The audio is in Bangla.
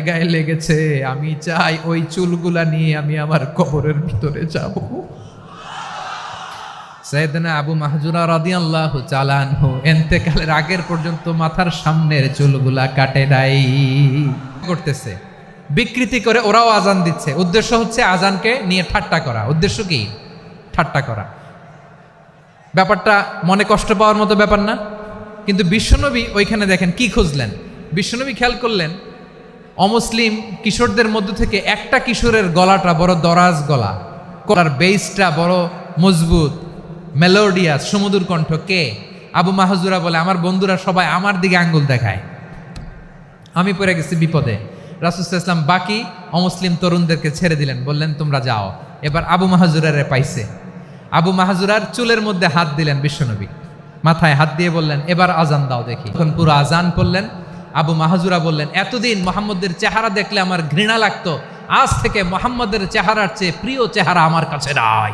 গায়ে লেগেছে, আমি চাই ওই চুলগুলা নিয়ে আমি আমার কবরের ভিতরে যাব। আবু মাহজুরা আগের পর্যন্ত মাথার সামনের চুলগুলা কাটে নাই। করতেছে। বিকৃতি করে ওরাও আজান দিচ্ছে। উদ্দেশ্য হচ্ছে আজানকে নিয়ে ঠাট্টা করা। উদ্দেশ্য কি? ঠাট্টা করা। ব্যাপারটা মনে কষ্ট পাওয়ার মতো ব্যাপার না। কিন্তু বিশ্বনবী ওইখানে দেখেন কি খুঁজলেন? বিশ্বনবী খেয়াল করলেন অমুসলিম কিশোরদের মধ্য থেকে একটা কিশোরের গলাটা বড় দরাজ গলা। গলার বেসটা বড় মজবুত মেলোডিয়াস সমুদুর কণ্ঠ। কে? আবু মাহজুরা বলে, আমার বন্ধুরা সবাই আমার দিকে আঙ্গুল দেখায়। আমি পড়ে গেছি বিপদে। রাসুল ইসলাম বাকি অমুসলিম তরুণদেরকে ছেড়ে দিলেন, বললেন, তোমরা যাও। এবার আবু মাহাজুরারে পাইছে। আবু মাহাজুরার চুলের মধ্যে হাত দিলেন বিশ্বনবী। মাথায় হাত দিয়ে বললেন, এবার আজান দাও দেখি। তখন পুরো আজান পড়লেন আবু মাহাজুরা বললেন, এতদিন মোহাম্মদের চেহারা দেখলে আমার ঘৃণা লাগতো। আজ থেকে মোহাম্মদের চেহারার চেয়ে প্রিয় চেহারা আমার কাছে নাই।